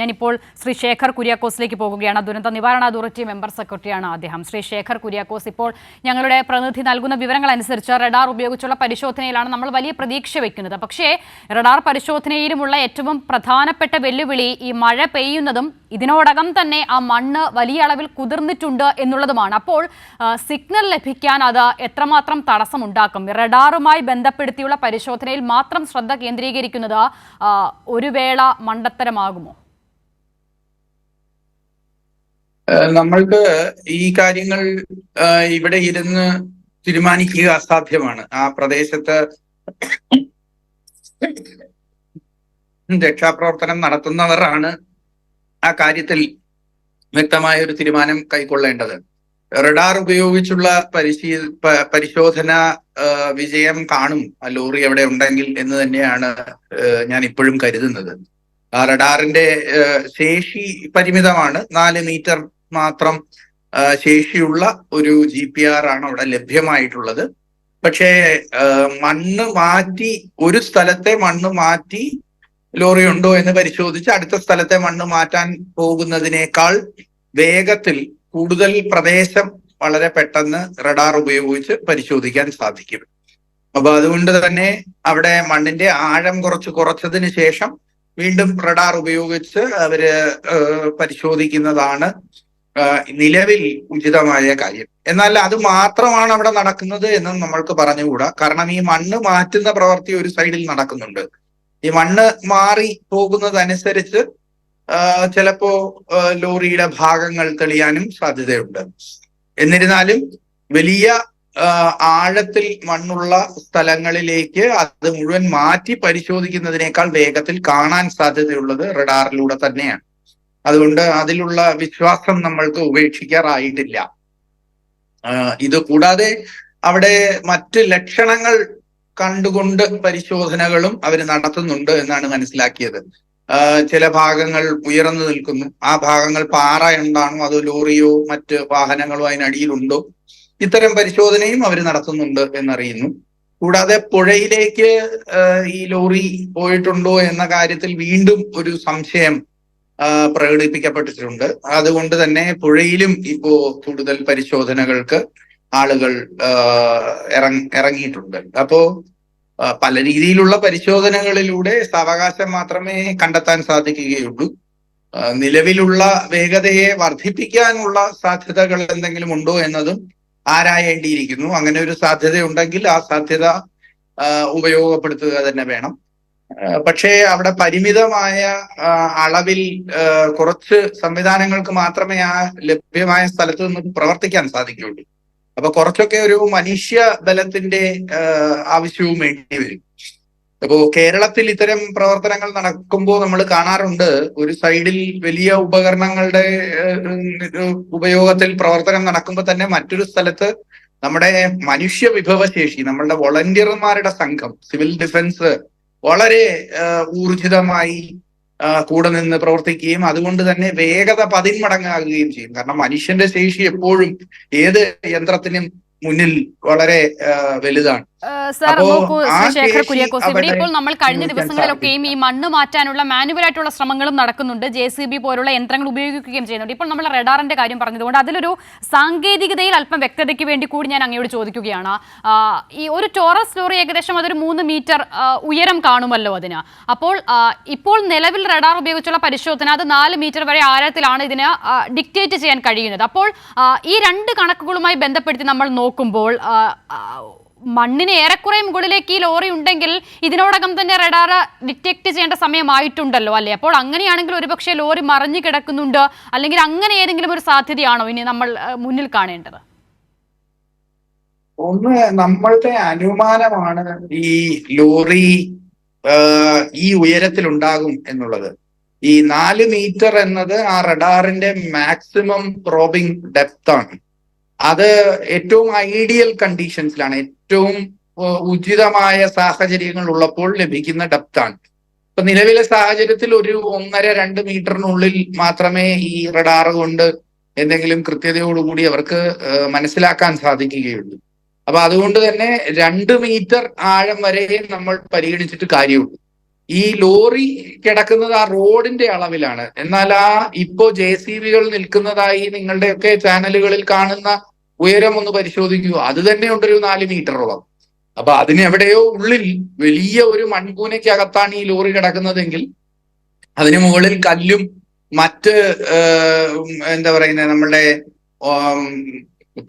ഞാനിപ്പോൾ ശ്രീ ശേഖർ കുര്യാക്കോസിലേക്ക് പോകുകയാണ്. ദുരന്ത നിവാരണ അതോറിറ്റി മെമ്പർ സെക്രട്ടറിയാണ് അദ്ദേഹം. ശ്രീ ശേഖർ കുര്യാക്കോസ് ഇപ്പോൾ ഞങ്ങളുടെ പ്രതിനിധി നൽകുന്ന വിവരങ്ങൾ അനുസരിച്ച് റഡാർ ഉപയോഗിച്ചുള്ള പരിശോധനയിലാണ് നമ്മൾ വലിയ പ്രതീക്ഷ വെക്കുന്നത്. പക്ഷേ റഡാർ പരിശോധനയിലുമുള്ള ഏറ്റവും പ്രധാനപ്പെട്ട വെല്ലുവിളി ഈ മഴ പെയ്യുന്നതും ഇതിനോടകം തന്നെ ആ മണ്ണ് വലിയ അളവിൽ കുതിർന്നിട്ടുണ്ട് എന്നുള്ളതുമാണ്. അപ്പോൾ സിഗ്നൽ ലഭിക്കാൻ അത് എത്രമാത്രം തടസ്സമുണ്ടാക്കും? റഡാറുമായി ബന്ധപ്പെടുത്തിയുള്ള പരിശോധനയിൽ മാത്രം ശ്രദ്ധ കേന്ദ്രീകരിക്കുന്നത് ഒരു വേള മണ്ടത്തരമാകുമോ? നമ്മൾക്ക് ഈ കാര്യങ്ങൾ ഇവിടെ ഇരുന്ന് തീരുമാനിക്കുക അസാധ്യമാണ്. ആ പ്രദേശത്ത് രക്ഷാപ്രവർത്തനം നടത്തുന്നവരാണ് ആ കാര്യത്തിൽ വ്യക്തമായ ഒരു തീരുമാനം കൈക്കൊള്ളേണ്ടത്. റഡാർ ഉപയോഗിച്ചുള്ള പരിശീ പരിശോധന വിജയം കാണും. ആ ലോറി അവിടെ ഉണ്ടെങ്കിൽ എന്ന് തന്നെയാണ് ഞാൻ ഇപ്പോഴും കരുതുന്നത്. റഡാറിന്റെ ശേഷി പരിമിതമാണ്. നാല് മീറ്റർ മാത്രം ശേഷിയുള്ള ഒരു ജി പി ആർ ആണ് അവിടെ ലഭ്യമായിട്ടുള്ളത്. പക്ഷേ മണ്ണ് മാറ്റി ഒരു സ്ഥലത്തെ മണ്ണ് മാറ്റി ലോറി ഉണ്ടോ എന്ന് പരിശോധിച്ച് അടുത്ത സ്ഥലത്തെ മണ്ണ് മാറ്റാൻ പോകുന്നതിനേക്കാൾ വേഗത്തിൽ കൂടുതൽ പ്രദേശം വളരെ പെട്ടെന്ന് റഡാർ ഉപയോഗിച്ച് പരിശോധിക്കാൻ സാധിക്കും. അപ്പൊ അതുകൊണ്ട് തന്നെ അവിടെ മണ്ണിന്റെ ആഴം കുറച്ച് കുറച്ചതിന് ശേഷം വീണ്ടും റഡാർ ഉപയോഗിച്ച് അവർ പരിശോധിക്കുന്നതാണ് നിലവിൽ ഉചിതമായ കാര്യം. എന്നാൽ അത് മാത്രമാണ് അവിടെ നടക്കുന്നത് എന്നും നമ്മൾക്ക് പറഞ്ഞുകൂടാ. കാരണം ഈ മണ്ണ് മാറ്റുന്ന പ്രവൃത്തി ഒരു സൈഡിൽ നടക്കുന്നുണ്ട്. ഈ മണ്ണ് മാറി പോകുന്നതനുസരിച്ച് ചിലപ്പോ ലോറിയുടെ ഭാഗങ്ങൾ തെളിയാനും സാധ്യതയുണ്ട്. എന്നിരുന്നാലും വലിയ ആഴത്തിൽ മണ്ണുള്ള സ്ഥലങ്ങളിലേക്ക് അത് മുഴുവൻ മാറ്റി പരിശോധിക്കുന്നതിനേക്കാൾ വേഗത്തിൽ കാണാൻ സാധ്യതയുള്ളത് റഡാറിലൂടെ തന്നെയാണ്. അതുകൊണ്ട് അതിലുള്ള വിശ്വാസം നമ്മൾക്ക് ഉപേക്ഷിക്കാറായിട്ടില്ല. ഇത് കൂടാതെ അവിടെ മറ്റ് ലക്ഷണങ്ങൾ കണ്ടുകൊണ്ട് പരിശോധനകളും അവർ നടത്തുന്നുണ്ട് എന്നാണ് മനസ്സിലാക്കിയത്. ചില ഭാഗങ്ങൾ ഉയർന്നു നിൽക്കുന്നു. ആ ഭാഗങ്ങൾ പാറ എന്താണോ അതോ ലോറിയോ മറ്റ് വാഹനങ്ങളോ അതിനടിയിലുണ്ടോ? ഇത്തരം പരിശോധനയും അവർ നടത്തുന്നുണ്ട് എന്നറിയുന്നു. കൂടാതെ പുഴയിലേക്ക് ഈ ലോറി പോയിട്ടുണ്ടോ എന്ന കാര്യത്തിൽ വീണ്ടും ഒരു സംശയം പ്രകടിപ്പിക്കപ്പെട്ടിട്ടുണ്ട്. അതുകൊണ്ട് തന്നെ പുഴയിലും ഇപ്പോ കൂടുതൽ പരിശോധനകൾക്ക് ആളുകൾ ഇറങ്ങിയിട്ടുണ്ട്. അപ്പോ പല രീതിയിലുള്ള പരിശോധനകളിലൂടെ സാവകാശം മാത്രമേ കണ്ടെത്താൻ സാധിക്കുകയുള്ളൂ. നിലവിലുള്ള വേഗതയെ വർദ്ധിപ്പിക്കാനുള്ള സാധ്യതകൾ എന്തെങ്കിലും ഉണ്ടോ എന്നതും ആരായേണ്ടിയിരിക്കുന്നു. അങ്ങനെ ഒരു സാധ്യത ഉണ്ടെങ്കിൽ ആ സാധ്യത ഉപയോഗപ്പെടുത്തുക തന്നെ വേണം. പക്ഷേ അവിടെ പരിമിതമായ അളവിൽ കുറച്ച് സംവിധാനങ്ങൾക്ക് മാത്രമേ ആ ലഭ്യമായ സ്ഥലത്ത് നിന്ന് പ്രവർത്തിക്കാൻ സാധിക്കുകയുള്ളൂ. അപ്പൊ കുറച്ചൊക്കെ ഒരു മനുഷ്യ ബലത്തിന്റെ ആവശ്യവും വേണ്ടി വരും. അപ്പോ കേരളത്തിൽ ഇത്തരം പ്രവർത്തനങ്ങൾ നടക്കുമ്പോൾ നമ്മൾ കാണാറുണ്ട് ഒരു സൈഡിൽ വലിയ ഉപകരണങ്ങളുടെ ഉപയോഗത്തിൽ പ്രവർത്തനം നടക്കുമ്പോൾ തന്നെ മറ്റൊരു സ്ഥലത്ത് നമ്മുടെ മനുഷ്യ വിഭവശേഷി നമ്മളുടെ വോളണ്ടിയർമാരുടെ സംഘം സിവിൽ ഡിഫൻസ് വളരെ ഊർജിതമായി കൂടെ നിന്ന് പ്രവർത്തിക്കുകയും അതുകൊണ്ട് തന്നെ വേഗത പതിന്മടങ്ങാകുകയും ചെയ്യും. കാരണം മനുഷ്യന്റെ ശേഷി എപ്പോഴും ഏത് യന്ത്രത്തിനും മുന്നിൽ വളരെ വലുതാണ്. സർ നോക്കൂ ശേഖർ കുര്യാക്കോസ് ഇവിടെ ഇപ്പോൾ നമ്മൾ കഴിഞ്ഞ ദിവസങ്ങളിലൊക്കെയും ഈ മണ്ണ് മാറ്റാനുള്ള മാനുവൽ ആയിട്ടുള്ള ശ്രമങ്ങളും നടക്കുന്നുണ്ട്. ജെ സി ബി പോലുള്ള യന്ത്രങ്ങൾ ഉപയോഗിക്കുകയും ചെയ്യുന്നുണ്ട്. ഇപ്പോൾ നമ്മൾ റഡാറിന്റെ കാര്യം പറഞ്ഞതുകൊണ്ട് അതിലൊരു സാങ്കേതികതയിൽ അല്പം വ്യക്തതയ്ക്ക് വേണ്ടി കൂടി ഞാൻ അങ്ങയോട് ചോദിക്കുകയാണ്. ഈ ഒരു ടോറസ് ലോറി ഏകദേശം അതൊരു മൂന്ന് മീറ്റർ ഉയരം കാണുമല്ലോ അതിന്. അപ്പോൾ ഇപ്പോൾ നിലവിൽ റഡാർ ഉപയോഗിച്ചുള്ള പരിശോധന അത് നാല് മീറ്റർ വരെ ആഴത്തിലാണ് ഇതിന് ഡിക്റ്റേറ്റ് ചെയ്യാൻ കഴിയുന്നത്. അപ്പോൾ ഈ രണ്ട് കണക്കുകളുമായി ബന്ധപ്പെടുത്തി നമ്മൾ നോക്കുമ്പോൾ മണ്ണിന് ഏറെക്കുറെ മുകളിലേക്ക് ഈ ലോറി ഉണ്ടെങ്കിൽ ഇതിനോടകം തന്നെ റഡാർ ഡിറ്റക്ട് ചെയ്യേണ്ട സമയമായിട്ടുണ്ടല്ലോ അല്ലേ? അപ്പോൾ അങ്ങനെയാണെങ്കിൽ ഒരുപക്ഷെ ലോറി മറിഞ്ഞു കിടക്കുന്നുണ്ട്. അല്ലെങ്കിൽ അങ്ങനെ ഏതെങ്കിലും ഒരു സാധ്യതയാണോ ഇനി നമ്മൾ മുന്നിൽ കാണേണ്ടത്? ഒന്ന് നമ്മളുടെ അനുമാനമാണ് ഈ ലോറി ഈ ഉയരത്തിൽ ഉണ്ടാകും എന്നുള്ളത്. ഈ നാല് മീറ്റർ എന്നത് ആ റഡാറിന്റെ മാക്സിമം പ്രോബിംഗ് ഡെപ്ത് ആണ് അത് ഏറ്റവും ഐഡിയൽ കണ്ടീഷൻസിലാണ്. ഏറ്റവും ഉചിതമായ സാഹചര്യങ്ങൾ ഉള്ളപ്പോൾ ലഭിക്കുന്ന ഡെപ്താണ്. ഇപ്പൊ നിലവിലെ സാഹചര്യത്തിൽ ഒരു ഒന്നര രണ്ട് മീറ്ററിനുള്ളിൽ മാത്രമേ ഈ റഡാർ കൊണ്ട് എന്തെങ്കിലും കൃത്യതയോടുകൂടി അവർക്ക് മനസ്സിലാക്കാൻ സാധിക്കുകയുള്ളൂ. അപ്പൊ അതുകൊണ്ട് തന്നെ രണ്ട് മീറ്റർ ആഴം വരെ നമ്മൾ പരിഗണിച്ചിട്ട് കാര്യമുള്ളൂ. ഈ ലോറി കിടക്കുന്നത് ആ റോഡിന്റെ അളവിലാണ്. എന്നാൽ ആ ഇപ്പോ ജെ സി ബികൾ നിൽക്കുന്നതായി നിങ്ങളുടെയൊക്കെ ചാനലുകളിൽ കാണുന്ന ഉയരം ഒന്ന് പരിശോധിക്കൂ. അത് തന്നെ ഉണ്ടൊരു നാല് മീറ്ററോളം. അപ്പൊ അതിന് എവിടെയോ ഉള്ളിൽ വലിയ ഒരു മൺകൂനയ്ക്കകത്താണ് ഈ ലോറി കിടക്കുന്നതെങ്കിൽ അതിന് മുകളിൽ കല്ലും മറ്റ് എന്താ പറയുന്നത് നമ്മളുടെ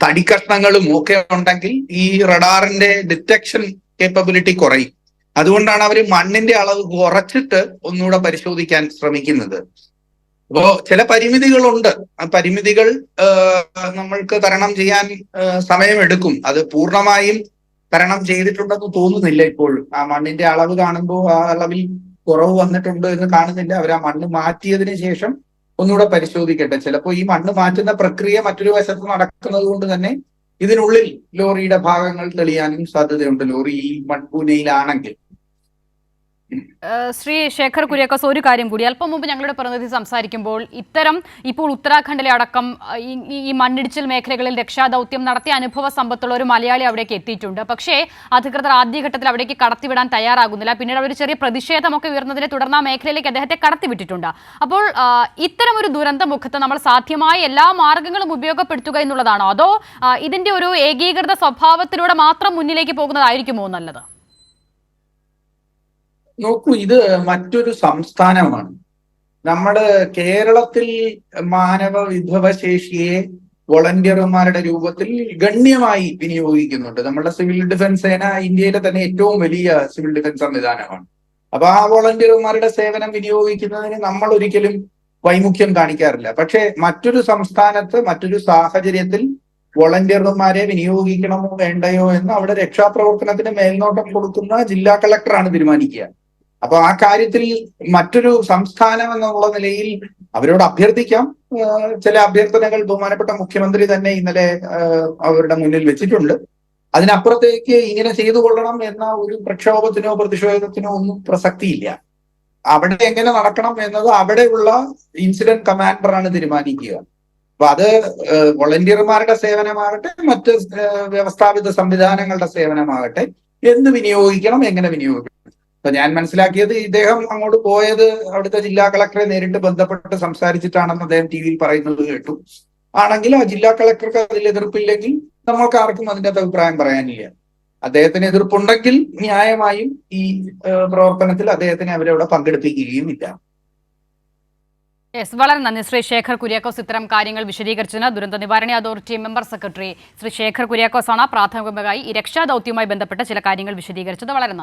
തടിക്കഷ്ണങ്ങളും ഒക്കെ ഉണ്ടെങ്കിൽ ഈ റഡാറിന്റെ ഡിറ്റക്ഷൻ കേപ്പബിലിറ്റി കുറയും. അതുകൊണ്ടാണ് അവർ മണ്ണിന്റെ അളവ് കുറച്ചിട്ട് ഒന്നുകൂടെ പരിശോധിക്കാൻ ശ്രമിക്കുന്നത്. അപ്പോ ചില പരിമിതികളുണ്ട്. ആ പരിമിതികൾ നമ്മൾക്ക് തരണം ചെയ്യാൻ സമയമെടുക്കും. അത് പൂർണമായും തരണം ചെയ്തിട്ടുണ്ടെന്ന് തോന്നുന്നില്ല ഇപ്പോഴും. ആ മണ്ണിന്റെ അളവ് കാണുമ്പോൾ ആ അളവിൽ കുറവ് വന്നിട്ടുണ്ട് എന്ന് കാണുന്നില്ല. അവർ ആ മണ്ണ് മാറ്റിയതിന് ശേഷം ഒന്നുകൂടെ പരിശോധിക്കട്ടെ. ചിലപ്പോൾ ഈ മണ്ണ് മാറ്റുന്ന പ്രക്രിയ മറ്റൊരു വശത്ത് നടക്കുന്നത് കൊണ്ട് തന്നെ ഇതിനുള്ളിൽ ലോറിയുടെ ഭാഗങ്ങൾ തെളിയാനും സാധ്യതയുണ്ട്. ലോറി ഈ മൺപൂനയിലാണെങ്കിൽ ശ്രീ ശേഖർ കുര്യാക്കോസ് ഒരു കാര്യം കൂടി. അല്പം മുമ്പ് ഞങ്ങളുടെ പ്രതിനിധി സംസാരിക്കുമ്പോൾ ഇത്തരം ഇപ്പോൾ ഉത്തരാഖണ്ഡിലെ അടക്കം ഈ- മണ്ണിടിച്ചിൽ മേഖലകളിൽ രക്ഷാദൗത്യം നടത്തിയ അനുഭവ സമ്പത്തുള്ള ഒരു മലയാളി അവിടേക്ക് എത്തിയിട്ടുണ്ട്. പക്ഷേ അധികൃതർ ആദ്യഘട്ടത്തിൽ അവിടേക്ക് കടത്തിവിടാൻ തയ്യാറാകുന്നില്ല. പിന്നീട് അവർ ചെറിയ പ്രതിഷേധമൊക്കെ ഉയർന്നതിനെ തുടർന്ന് ആ മേഖലയിലേക്ക് അദ്ദേഹത്തെ കടത്തിവിട്ടിട്ടുണ്ട്. അപ്പോൾ ഇത്തരം ഒരു ദുരന്ത മുഖത്ത് നമ്മൾ സാധ്യമായ എല്ലാ മാർഗങ്ങളും ഉപയോഗപ്പെടുത്തുക എന്നുള്ളതാണോ? അതോ ഇതിന്റെ ഒരു ഏകീകൃത സ്വഭാവത്തിലൂടെ മാത്രം മുന്നിലേക്ക് പോകുന്നതായിരിക്കുമോ നല്ലത്? നോക്കൂ ഇത് മറ്റൊരു സംസ്ഥാനമാണ്. നമ്മൾ കേരളത്തിൽ മാനവ വിഭവശേഷിയെ വോളണ്ടിയർമാരുടെ രൂപത്തിൽ ഗണ്യമായി വിനിയോഗിക്കുന്നുണ്ട്. നമ്മുടെ സിവിൽ ഡിഫൻസ് സേന ഇന്ത്യയിലെ തന്നെ ഏറ്റവും വലിയ സിവിൽ ഡിഫൻസ് സംവിധാനമാണ്. അപ്പൊ ആ വോളണ്ടിയർമാരുടെ സേവനം വിനിയോഗിക്കുന്നതിന് നമ്മൾ ഒരിക്കലും വൈമുഖ്യം കാണിക്കാറില്ല. പക്ഷെ മറ്റൊരു സംസ്ഥാനത്ത് മറ്റൊരു സാഹചര്യത്തിൽ വോളണ്ടിയർമാരെ വിനിയോഗിക്കണമോ വേണ്ടയോ എന്ന് അവിടെ രക്ഷാപ്രവർത്തനത്തിന് മേൽനോട്ടം കൊടുക്കുന്ന ജില്ലാ കളക്ടറാണ് തീരുമാനിക്കുക. അപ്പൊ ആ കാര്യത്തിൽ മറ്റൊരു സംസ്ഥാനം എന്നുള്ള നിലയിൽ അവരോട് അഭ്യർത്ഥിക്കാം. ചില അഭ്യർത്ഥനകൾ ബഹുമാനപ്പെട്ട മുഖ്യമന്ത്രി തന്നെ ഇന്നലെ അവരുടെ മുന്നിൽ വെച്ചിട്ടുണ്ട്. അതിനപ്പുറത്തേക്ക് ഇങ്ങനെ ചെയ്തു കൊള്ളണം എന്ന ഒരു പ്രക്ഷോഭത്തിനോ പ്രതിഷേധത്തിനോ ഒന്നും പ്രസക്തിയില്ല. അവിടെ എങ്ങനെ നടക്കണം എന്നത് അവിടെയുള്ള ഇൻസിഡന്റ് കമാൻഡറാണ് തീരുമാനിക്കുക. അപ്പൊ അത് വോളണ്ടിയർമാരുടെ സേവനമാകട്ടെ മറ്റ് വ്യവസ്ഥാപിത സംവിധാനങ്ങളുടെ സേവനമാകട്ടെ എന്ത് വിനിയോഗിക്കണം എങ്ങനെ വിനിയോഗിക്കണം. അപ്പൊ ഞാൻ മനസ്സിലാക്കിയത് ഇദ്ദേഹം അങ്ങോട്ട് പോയത് അവിടുത്തെ ജില്ലാ കളക്ടറെ നേരിട്ട് ബന്ധപ്പെട്ട് സംസാരിച്ചിട്ടാണെന്ന് അദ്ദേഹം ടി വിയിൽ പറയുന്നത് കേട്ടു. ആണെങ്കിൽ ആ ജില്ലാ കളക്ടർക്ക് അതിൽ എതിർപ്പില്ലെങ്കിൽ നമ്മൾക്ക് ആർക്കും അകത്ത് അഭിപ്രായം പറയാനില്ല. അദ്ദേഹത്തിന് എതിർപ്പുണ്ടെങ്കിൽ ന്യായമായും ഈ പ്രവർത്തനത്തിൽ അദ്ദേഹത്തിനെ അവരവിടെ പങ്കെടുപ്പിക്കുകയും ഇല്ല യെസ് വളരെ നന്ദി. ശ്രീ ശേഖർ കുര്യാക്കോസ് ഇത്തരം കാര്യങ്ങൾ വിശദീകരിച്ചതിന് ദുരന്ത നിവാരണ authority member secretary Shri Sekhar Kuriakose ആണ് പ്രാഥമികമായി ഈ രക്ഷാദൌത്യവുമായി ബന്ധപ്പെട്ട ചില കാര്യങ്ങൾ വിശദീകരിച്ചത്. വളരെ നന്ദി.